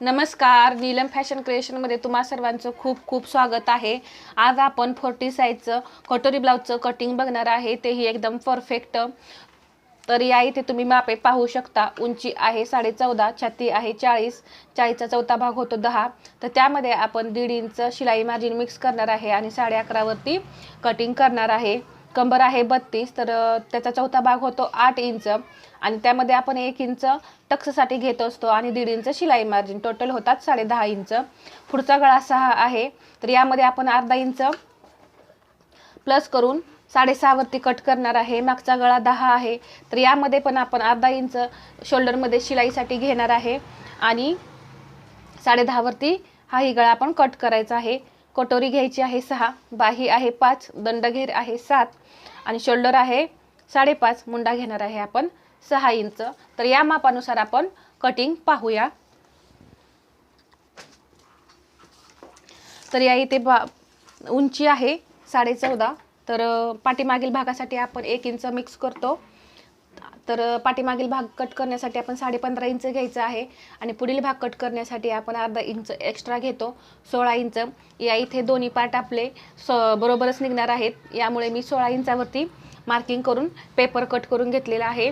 नमस्कार नीलम फॅशन क्रिएशनमध्ये तुम्हा सर्वांचं खूप खूप स्वागत आहे. आज आपण फोर्टी साईजचं कटोरी ब्लाऊजचं कटिंग बघणार आहे. तेही एकदम परफेक्ट तर या इथे तुम्ही मापे पाहू शकता. उंची आहे साडे चौदा छाती आहे चाळीस चाळीसचा चौथा भाग होतो दहा. तर त्यामध्ये आपण दीड इंच शिलाई मार्जिन मिक्स करणार आहे आणि साडे अकरावरती कटिंग करणार आहे. कंबर आहे बत्तीस तर त्याचा चौथा भाग होतो आठ इंच. आणि त्यामध्ये आपण एक इंच टक्ससाठी घेत असतो आणि दीड इंच शिलाई मार्जिन. टोटल होतात साडे दहा इंच. पुढचा गळा सहा आहे. तर यामध्ये आपण अर्धा इंच प्लस करून साडेसहावरती कट करणार आहे. मागचा गळा दहा आहे. तर यामध्ये पण आपण अर्धा इंच शोल्डरमध्ये शिलाईसाठी घेणार आहे. आणि साडे दहावरती हाही गळा आपण कट करायचा आहे. कटोरी घ्यायची आहे सहा. बाही आहे पाच. दंडघेर आहे सात. आणि शोल्डर आहे साडेपाच मुंडा घेणार आहे आपण सहा इंच. तर या मापानुसार आपण कटिंग पाहूया. तर या इथे बा उंची आहे साडे चौदा तर पाठीमागील भागासाठी आपण एक इंच मिक्स करतो. तर पाठीमागील भाग कट करण्यासाठी आपण साडेपंधरा इंच घ्यायचं आहे आणि पुढील भाग कट करण्यासाठी आपण अर्धा इंच एक्स्ट्रा घेतो सोळा इंच. या इथे दोन्ही पार्ट आपले स बरोबरच निघणार आहेत. यामुळे मी सोळा इंचावरती मार्किंग करून पेपर कट करून घेतलेला आहे.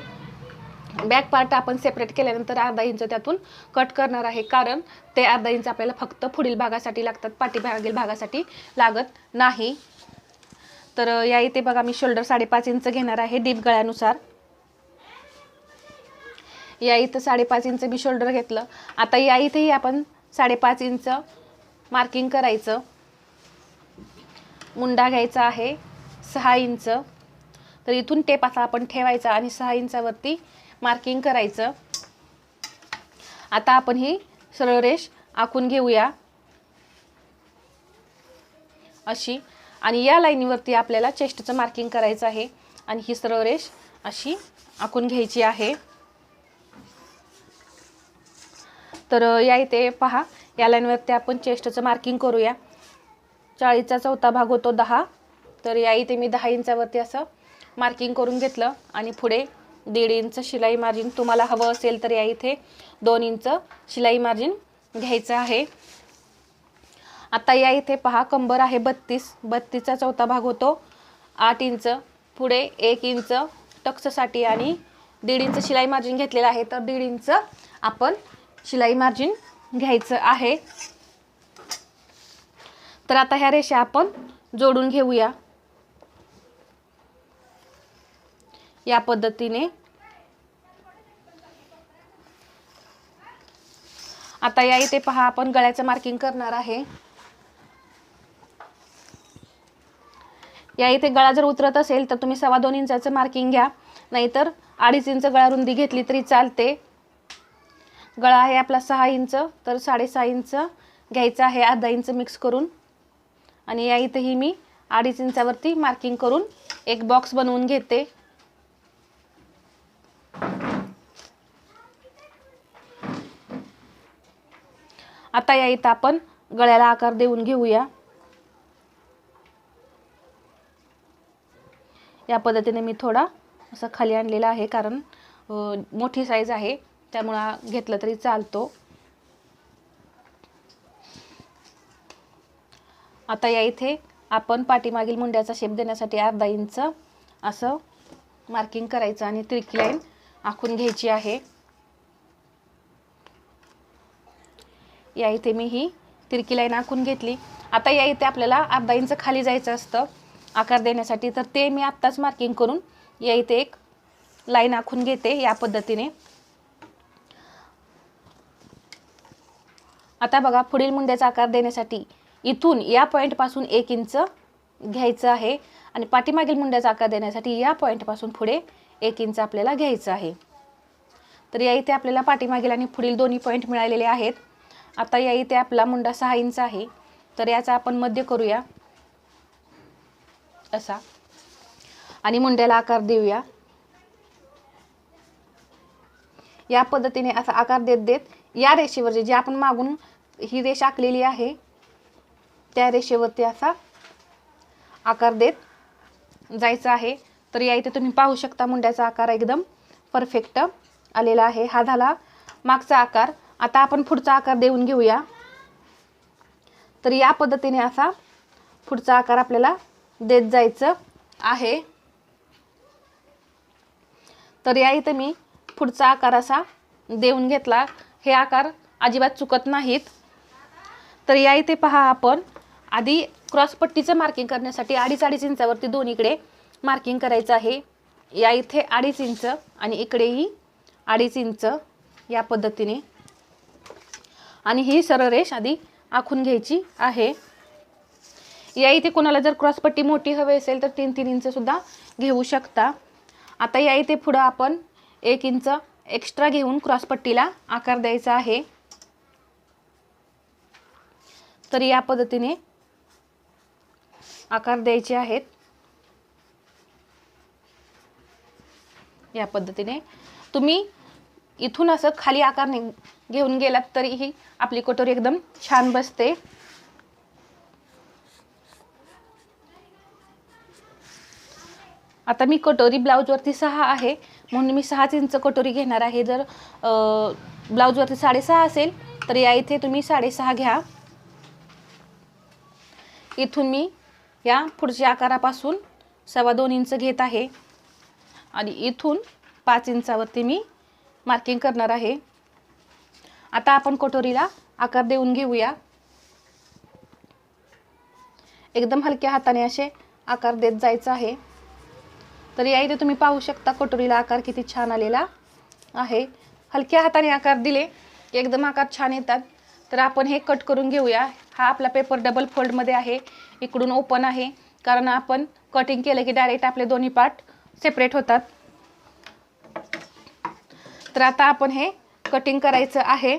बॅक पार्ट आपण सेपरेट केल्यानंतर अर्धा इंच त्यातून कट करणार आहे. कारण ते अर्धा इंच आपल्याला फक्त पुढील भागासाठी लागतात पाठीमागील भागासाठी लागत नाही. तर या इथे बघा मी शोल्डर साडेपाच इंच घेणार आहे. डीप गळ्यानुसार. या इथं साडेपाच इंच मी शोल्डर घेतलं. आता या इथेही आपण साडेपाच इंच मार्किंग करायचं. मुंडा घ्यायचा आहे सहा इंच. तर इथून टेप असा आपण ठेवायचा आणि सहा इंचावरती मार्किंग करायचं. आता आपण ही सरळ रेष आखून घेऊया. अशी. आणि या लाईनीवरती आपल्याला चेस्टचं मार्किंग करायचं आहे. आणि ही सरळ रेष अशी आखून घ्यायची आहे. तर या इथे पहा. या लाईनवरती आपण चेस्टचं मार्किंग करूया. चाळीसचा चौथा भाग होतो दहा. तर या इथे मी दहा इंचावरती असं मार्किंग करून घेतलं. आणि पुढे दीड इंच शिलाई मार्जिन तुम्हाला हवं असेल तर या इथे दोन इंच शिलाई मार्जिन घ्यायचं आहे. आता या इथे पहा कंबर आहे बत्तीस. बत्तीसचा चौथा भाग होतो आठ इंच. पुढे एक इंच टक्ससाठी आणि दीड इंच शिलाई मार्जिन घेतलेलं आहे. तर दीड इंच आपण शिलाई मार्जिन घ्यायचं आहे. तर आता ह्या रेषा आपण जोडून घेऊया. या पद्धतीने. आता या इथे पहा आपण गळ्याचं मार्किंग करणार आहे. या इथे गळा जर उतरत असेल तर तुम्ही सव्वा दोन इंचाचं मार्किंग घ्या. नाहीतर अडीच इंच गळा रुंदी घेतली तरी चालते. गळा आहे आपला सहा इंच तर साडेसहा इंच घ्यायचा आहे अर्धा इंच मिक्स करून. आणि या इथंही मी अडीच इंचावरती मार्किंग करून एक बॉक्स बनवून घेते. आता या इथं आपण गळ्याला आकार देऊन घेऊया. या पद्धतीने मी थोडा असं खाली आणलेला आहे कारण मोठी साईज आहे. त्यामुळं घेतलं तरी चालतो. आता या इथे आपण पाठीमागील मुंड्याचा शेप देण्यासाठी अर्धा इंच असं मार्किंग करायचं आणि तिरकी लाईन आखून घ्यायची आहे. या इथे मी ही तिरकी लाईन आखून घेतली. आता या इथे आपल्याला अर्धा इंच खाली जायचं असतं. आकार देण्यासाठी तर ते मी आत्ताच मार्किंग करून या इथे एक लाईन आखून घेते या पद्धतीने. आता बघा पुढील मुंड्याचा आकार देण्यासाठी इथून या पॉईंटपासून एक इंच घ्यायचं आहे. आणि पाठीमागील मुंड्याचा आकार देण्यासाठी या पॉईंटपासून पुढे एक इंच आपल्याला घ्यायचं आहे. तर या इथे आपल्याला पाठीमागील आणि पुढील दोन्ही पॉईंट मिळालेले आहेत. आता या इथे आपला मुंडा सहा इंच आहे. तर याचा आपण मध्य करूया. असा. आणि मुंड्याला आकार देऊया. या पद्धतीने असा आकार देत देत या रेषेवर जे आपण मागून ही रेष आखलेली आहे. त्या रेषेवरती असा आकार देत जायचं आहे. तर या इथे तुम्ही पाहू शकता मुंड्याचा आकार एकदम परफेक्ट आलेला आहे. हा झाला मागचा आकार. आता आपण पुढचा आकार देऊन घेऊया. तर या पद्धतीने असा पुढचा आकार आपल्याला देत जायचं आहे. तर या इथे मी पुढचा आकार असा देऊन घेतला. हे आकार अजिबात चुकत नाहीत. तर या इथे पहा आपण. आधी क्रॉसपट्टीचं मार्किंग करण्यासाठी अडीच अडीच इंचावरती दोन्हीकडे मार्किंग करायचं आहे. या इथे अडीच इंच आणि इकडेही अडीच इंच या पद्धतीने. आणि ही सरळ रेष आधी आखून घ्यायची आहे. या इथे कोणाला जर क्रॉसपट्टी मोठी हवी असेल तर तीन तीन इंचसुद्धा घेऊ शकता. आता या इथे पुढं आपण एक इंच एक्स्ट्रा घेऊन क्रॉसपट्टीला आकार द्यायचा आहे. तर या पद्धतीने आकार द्यायचे आहेत. या पद्धतीने. तुम्ही इथून असं खाली आकार घेऊन गेलात तरीही आपली कटोरी एकदम छान बसते. आता मी कटोरी ब्लाऊजवरती सहा आहे. म्हणून मी सहाच इंच कटोरी घेणार आहे. जर ब्लाऊजवरती साडेसहा असेल तर या इथे तुम्ही साडेसहा घ्या. इथून मी या पुढच्या आकारापासून सव्वा दोन इंच घेत आहे. आणि इथून पाच इंचावरती मी मार्किंग करणार आहे. आता आपण कटोरीला आकार देऊन घेऊया. एकदम हलक्या हाताने असे आकार देत जायचं आहे. तर या इथे तुम्ही पाहू शकता कटोरीला आकार किती छान आलेला आहे. हलक्या हाताने आकार दिले एकदम आकार छान येतात. तर आपण हे कट करून घेऊया. हा आपला पेपर डबल फोल्डमध्ये आहे. इकडून ओपन आहे. कारण आपण कटिंग केलं की डायरेक्ट आपले दोन्ही पार्ट सेपरेट होतात. तर आता आपण हे कटिंग करायचं आहे.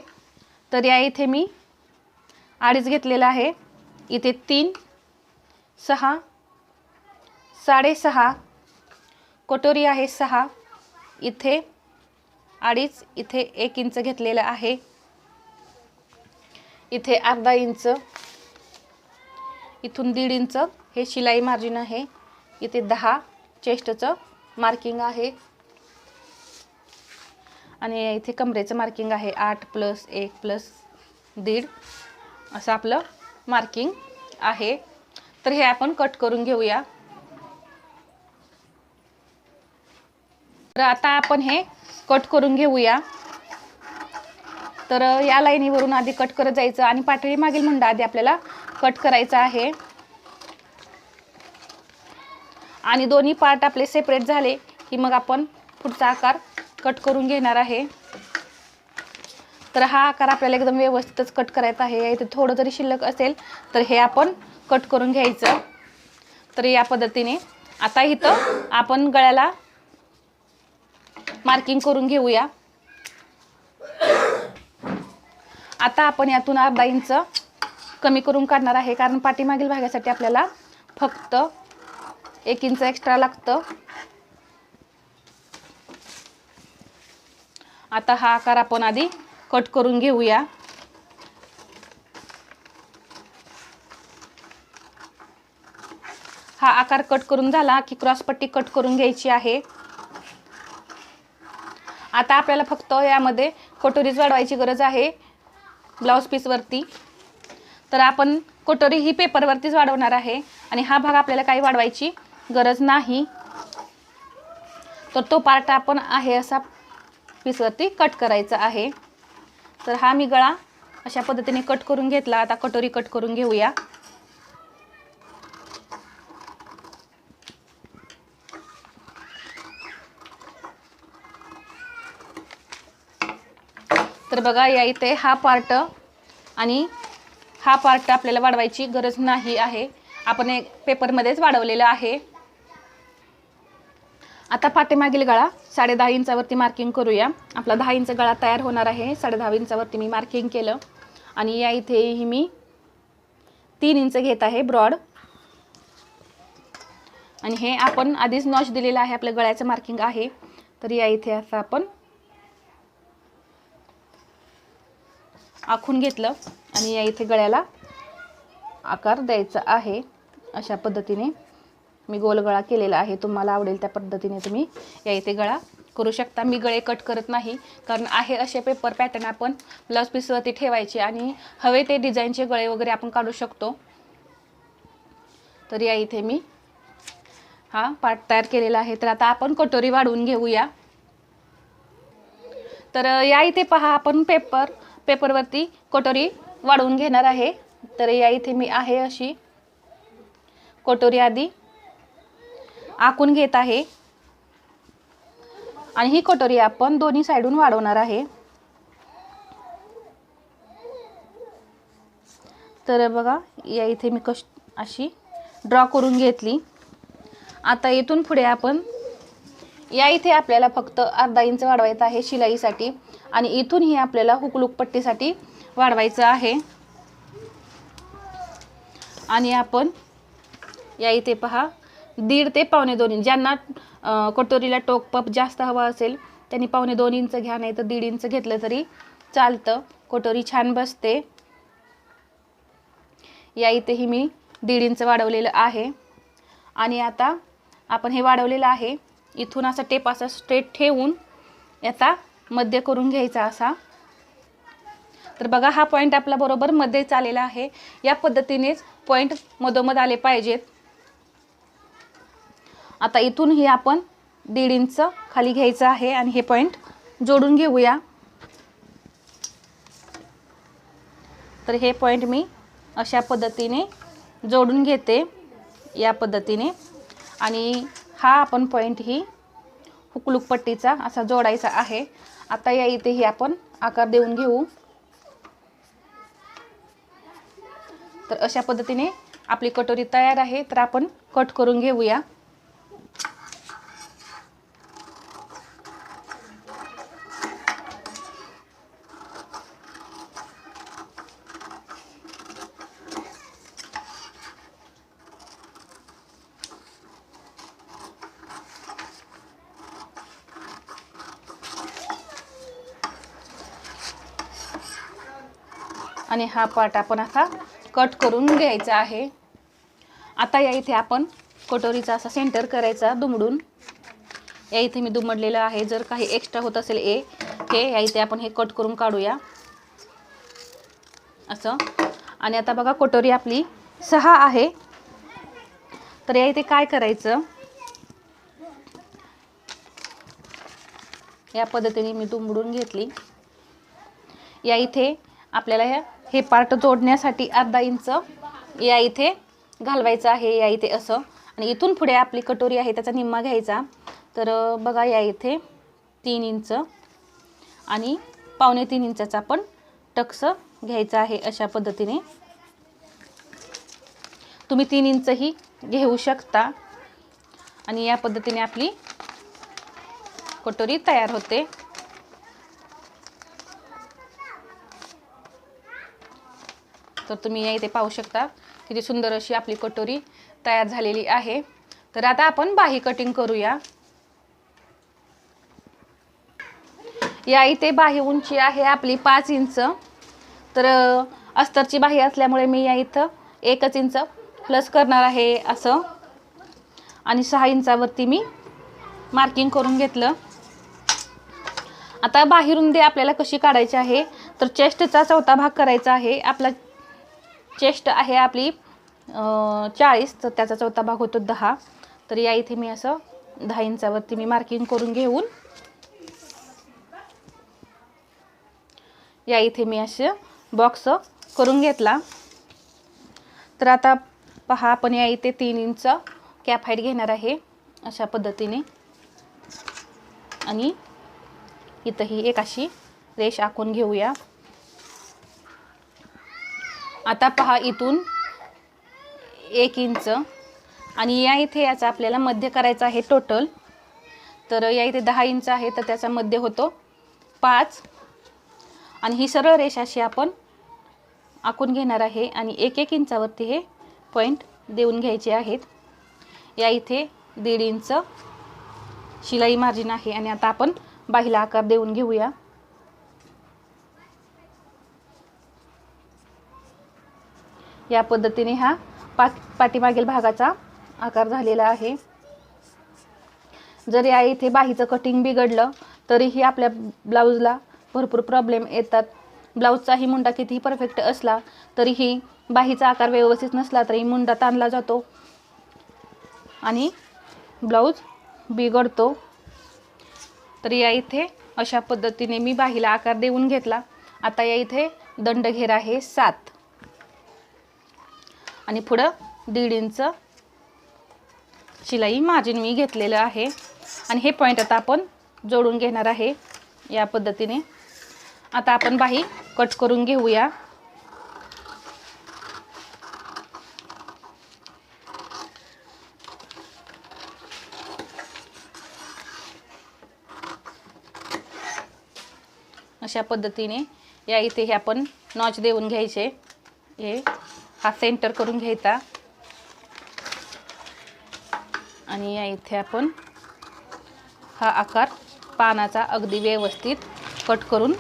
तर या इथे मी अडीच घेतलेलं आहे. इथे तीन सहा साडेसहा कटोरी आहे सहा. इथे अडीच इथे एक इंच घेतलेलं आहे. इथे अर्धा इंच इथून दीड इंच हे शिलाई मार्जिन आहे. इथे दहा चेस्टचं मार्किंग आहे. आणि इथे कमरेचं मार्किंग आहे. आठ प्लस एक प्लस दीड असं आपलं मार्किंग आहे. तर हे आपण कट करून घेऊया. तर आता आपण हे कट करून घेऊया. तर या लाईनीवरून आधी कट करत जायचं आणि पातळी मागील मुंडा आधी आपल्याला कट करायचा आहे. आणि दोन्ही पार्ट आपले सेपरेट झाले की मग आपण पुढचा आकार कट करून घेणार आहे. तर हा आकार आपल्याला एकदम व्यवस्थितच कट करायचा आहे. इथे थोडं जरी शिल्लक असेल तर हे आपण कट करून घ्यायचं. तर या पद्धतीने आता इथं आपण गळ्याला मार्किंग करून घेऊया. आता आपण यातून अर्धा इंच कमी करून काढणार आहे कारण पाठीमागील भागासाठी आपल्याला फक्त एक इंच एक्स्ट्रा लागतं. आता हा आकार आपण आधी कट करून घेऊया. हा आकार कट करून झाला की क्रॉसपट्टी कट करून घ्यायची आहे. आता आपल्याला फक्त यामध्ये कटोरीच वाढवायची गरज आहे. ब्लाऊज पीसवरती तर आपण कटोरी ही पेपरवरतीच वाढवणार आहे. आणि हा भाग आपल्याला काही वाढवायची गरज नाही. तर तो पार्ट आपण आहे असा पीसवरती कट करायचा आहे. तर हा मी गळा अशा पद्धतीने कट करून घेतला. आता कटोरी कट करून घेऊया. तर बघा या इथे हा पार्ट आणि हा पार्ट आपल्याला वाढवायची गरज नाही आहे. आपण एक पेपरमध्येच वाढवलेलं आहे. आता पाठीमागील गळा साडे दहा इंचावरती मार्किंग करूया. आपला दहा इंच गळा तयार होणार आहे. साडे दहा इंचावरती मी मार्किंग केलं. आणि या इथेही मी तीन इंच घेत आहे ब्रॉड आणि हे आपण आधीच नॉच दिलेलं आहे. आपल्या गळ्याचं मार्किंग आहे. तर या इथे असं आपण आखून घेतलं आणि या इथे गळ्याला आकार द्यायचा आहे अशा पद्धतीने. मी गोल गळा केलेला आहे. तुम्हाला आवडेल त्या पद्धतीने तुम्ही या इथे गळा करू शकता. मी गळे कट करत नाही कारण आहे असे पेपर पॅटर्न आपण ब्लाऊज पीसवरती ठेवायचे आणि हवे ते डिझाईनचे गळे वगैरे आपण काढू शकतो. तर या इथे मी हा पार्ट तयार केलेला आहे. तर आता आपण कटोरी वाढवून घेऊया. तर या इथे पहा आपण पेपर पेपरवरती कटोरी वाढवून घेणार आहे. तर या इथे मी आहे अशी कटोरी आधी आखून घेत आहे. आणि ही कटोरी आपण दोन्ही साईडून वाढवणार आहे. तर बघा या इथे मी कश अशी ड्रॉ करून घेतली. आता इथून पुढे आपण या इथे आपल्याला फक्त अर्धा इंच वाढवायचं आहे शिलाईसाठी. आणि इथूनही आपल्याला हुकलूक पट्टीसाठी वाढवायचं आहे. आणि आपण या इथे पहा दीड ते पावणे दोन इंच. ज्यांना कटोरीला टोक पप जास्त हवा असेल त्यांनी पावणे दोन इंच घ्या नाही तर दीड इंच घेतलं तरी चालतं. कटोरी छान बसते. या इथेही मी दीड इंच वाढवलेलं आहे. आणि आता आपण हे वाढवलेलं आहे. इथून असा टेप असा स्ट्रेट ठेवून याचा मध्य करून घ्यायचा असा. तर बघा हा पॉईंट आपला बरोबर मध्ये आलेला आहे. या पद्धतीनेच पॉईंट मधोमध आले पाहिजेत. आता इथूनही आपण दीड इंच खाली घ्यायचं आहे आणि हे पॉईंट जोडून घेऊया. तर हे पॉईंट मी अशा पद्धतीने जोडून घेते. या पद्धतीने. आणि हा आपण पॉईंट ही हुकलूक पट्टीचा असा जोडायचा आहे. आता या इथेही आपण आकार देऊन घेऊ. तर अशा पद्धतीने आपली कटोरी तयार आहे. तर आपण कट करून घेऊया. आणि हा पार्ट आपण असा कट करून घ्यायचा आहे. आता या इथे आपण कटोरीचा असा सेंटर करायचा दुमडून. या इथे मी दुमडलेलं आहे. जर काही एक्स्ट्रा होत असेल ए हे या इथे आपण हे कट करून काढूया. असं. आणि आता बघा कटोरी आपली सहा आहे. तर या इथे काय करायचं? या पद्धतीने मी दुमडून घेतली. या इथे आपल्याला ह्या हे पार्ट जोडण्यासाठी अर्धा इंच या इथे घालवायचं आहे या इथे असं. आणि इथून पुढे आपली कटोरी आहे त्याचा निम्मा घ्यायचा. तर बघा या इथे तीन इंच आणि पावणे तीन इंचाचा पण टक्स घ्यायचा आहे अशा पद्धतीने. तुम्ही तीन इंचही घेऊ शकता. आणि या पद्धतीने आपली कटोरी तयार होते. तर तुम्ही या इथे पाहू शकता किती सुंदर अशी आपली कटोरी तयार झालेली आहे. तर आता आपण बाही कटिंग करूया. या इथे बाही उंची आहे आपली पाच इंच. तर अस्तरची बाही असल्यामुळे मी या इथं एकच इंच प्लस करणार आहे असं. आणि सहा इंचावरती मी मार्किंग करून घेतलं. आता बाहेरून आपल्याला कशी काढायची आहे? तर चेस्टचा चौथा भाग करायचा आहे. आपला चेस्ट आहे आपली चाळीस तर त्याचा चौथा भाग होतो दहा. तर या इथे मी असं दहा इंचावरती मी मार्किंग करून घेऊन या इथे मी असं बॉक्स करून घेतला. तर आता पहा आपण या इथे तीन इंच कॅप हाईट घेणार आहे अशा पद्धतीने. आणि इथंही एक अशी रेष आखून घेऊया. आता पहा इथून एक इंच. आणि या इथे याचा आपल्याला मध्य करायचा आहे टोटल तर या इथे दहा इंच आहे तर त्याचा मध्य होतो पाच. आणि ही सरळ रेषा अशी आपण आखून घेणार आहे आणि एक एक इंचावरती हे पॉईंट देऊन घ्यायचे आहेत. या इथे दीड इंच शिलाई मार्जिन आहे आणि आता आपण बाहीला आकार देऊन घेऊया. या पद्धतीने हा पा पाठीमागील भागाचा आकार झालेला आहे. जरी या इथे बाहीचं कटिंग बिघडलं तरीही आपल्या ब्लाऊजला भरपूर प्रॉब्लेम येतात. ब्लाऊजचाही मुंडा कितीही परफेक्ट असला तरीही बाहीचा आकार व्यवस्थित नसला तरी मुंडा ताणला जातो. आणि ब्लाऊज बिघडतो. तर या इथे अशा पद्धतीने मी बाहीला आकार देऊन घेतला. आता या इथे दंडघेर आहे सात. आणि पुढं दीड इंच शिलाई मार्जिन मी घेतलेलं आहे. आणि हे पॉईंट आता आपण जोडून घेणार आहे या पद्धतीने. आता आपण बाही कट करून घेऊया. अशा पद्धतीने या इथे हे आपण नॉच देऊन घ्यायचे. हे हा सेंटर करून घ्यायचा. आणि या इथे आपण हा आकार पानाचा अगदी व्यवस्थित कट करून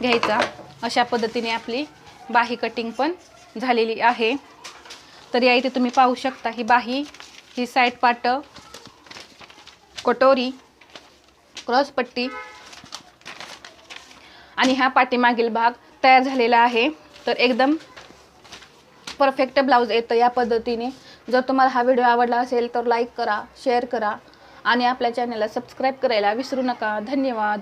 घ्यायचा. अशा पद्धतीने आपली बाही कटिंग पण झालेली आहे. तर या इथे तुम्ही पाहू शकता ही बाही ही साईड पाट कटोरी क्रॉसपट्टी आणि हा पाठीमागील भाग तयार झालेला आहे. तर एकदम परफेक्ट ब्लाऊज येतं या पद्धतीने. जर तुम्हाला हा व्हिडिओ आवडला असेल तर लाईक करा शेअर करा आणि आपल्या चॅनलला सबस्क्राईब करायला विसरू नका. धन्यवाद.